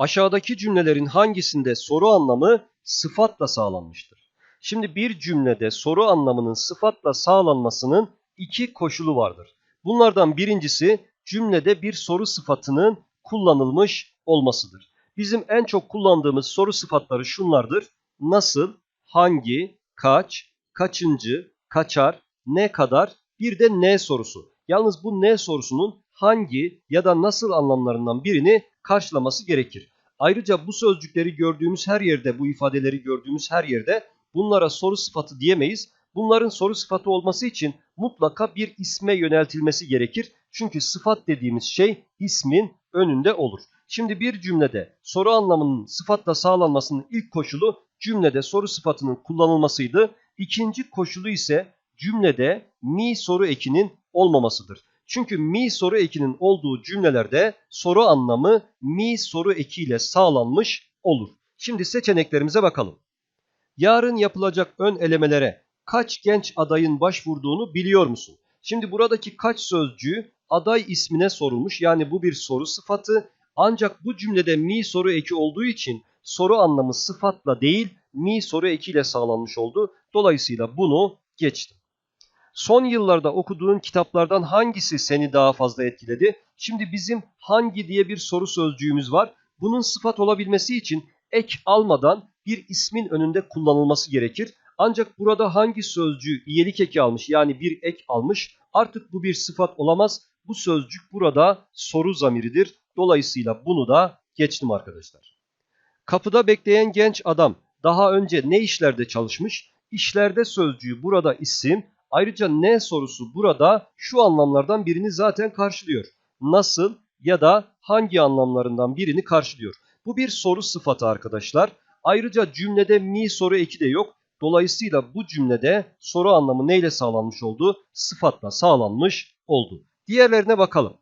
Aşağıdaki cümlelerin hangisinde soru anlamı sıfatla sağlanmıştır? Şimdi bir cümlede soru anlamının sıfatla sağlanmasının iki koşulu vardır. Bunlardan birincisi cümlede bir soru sıfatının kullanılmış olmasıdır. Bizim en çok kullandığımız soru sıfatları şunlardır. Nasıl, hangi, kaç, kaçıncı, kaçar, ne kadar, bir de ne sorusu. Yalnız bu ne sorusunun hangi ya da nasıl anlamlarından birini karşılaması gerekir. Ayrıca bu sözcükleri gördüğümüz her yerde, bu ifadeleri gördüğümüz her yerde bunlara soru sıfatı diyemeyiz. Bunların soru sıfatı olması için mutlaka bir isme yöneltilmesi gerekir. Çünkü sıfat dediğimiz şey ismin önünde olur. Şimdi bir cümlede soru anlamının sıfatla sağlanmasının ilk koşulu cümlede soru sıfatının kullanılmasıydı. İkinci koşulu ise cümlede mi soru ekinin olmamasıdır. Çünkü mi soru ekinin olduğu cümlelerde soru anlamı mi soru ekiyle sağlanmış olur. Şimdi seçeneklerimize bakalım. Yarın yapılacak ön elemelere kaç genç adayın başvurduğunu biliyor musun? Şimdi buradaki kaç sözcüğü aday ismine sorulmuş. Yani bu bir soru sıfatı. Ancak bu cümlede mi soru eki olduğu için soru anlamı sıfatla değil mi soru ekiyle sağlanmış oldu. Dolayısıyla bunu geçtim. Son yıllarda okuduğun kitaplardan hangisi seni daha fazla etkiledi? Şimdi bizim hangi diye bir soru sözcüğümüz var. Bunun sıfat olabilmesi için ek almadan bir ismin önünde kullanılması gerekir. Ancak burada hangi sözcüğü iyelik eki almış yani bir ek almış artık bu bir sıfat olamaz. Bu sözcük burada soru zamiridir. Dolayısıyla bunu da geçtim arkadaşlar. Kapıda bekleyen genç adam daha önce ne işlerde çalışmış? İşlerde sözcüğü burada isim, ayrıca ne sorusu burada şu anlamlardan birini zaten karşılıyor. Nasıl ya da hangi anlamlarından birini karşılıyor. Bu bir soru sıfatı arkadaşlar. Ayrıca cümlede mi soru eki de yok. Dolayısıyla bu cümlede soru anlamı neyle sağlanmış oldu? Sıfatla sağlanmış oldu. Diğerlerine bakalım.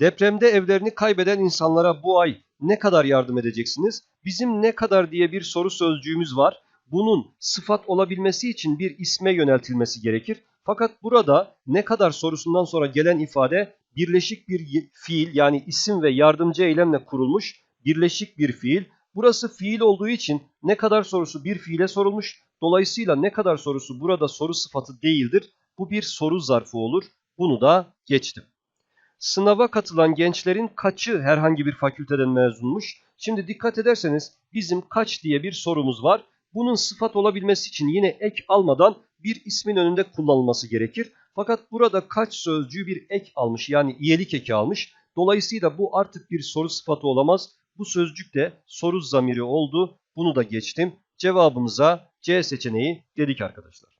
Depremde evlerini kaybeden insanlara bu ay ne kadar yardım edeceksiniz? Bizim ne kadar diye bir soru sözcüğümüz var. Bunun sıfat olabilmesi için bir isme yöneltilmesi gerekir. Fakat burada ne kadar sorusundan sonra gelen ifade birleşik bir fiil yani isim ve yardımcı eylemle kurulmuş birleşik bir fiil. Burası fiil olduğu için ne kadar sorusu bir fiile sorulmuş. Dolayısıyla ne kadar sorusu burada soru sıfatı değildir. Bu bir soru zarfı olur. Bunu da geçtim. Sınava katılan gençlerin kaçı herhangi bir fakülteden mezunmuş? Şimdi dikkat ederseniz bizim kaç diye bir sorumuz var. Bunun sıfat olabilmesi için yine ek almadan bir ismin önünde kullanılması gerekir. Fakat burada kaç sözcüğü bir ek almış yani iyelik eki almış. Dolayısıyla bu artık bir soru sıfatı olamaz. Bu sözcük de soru zamiri oldu. Bunu da geçtim. Cevabımıza C seçeneği dedik arkadaşlar.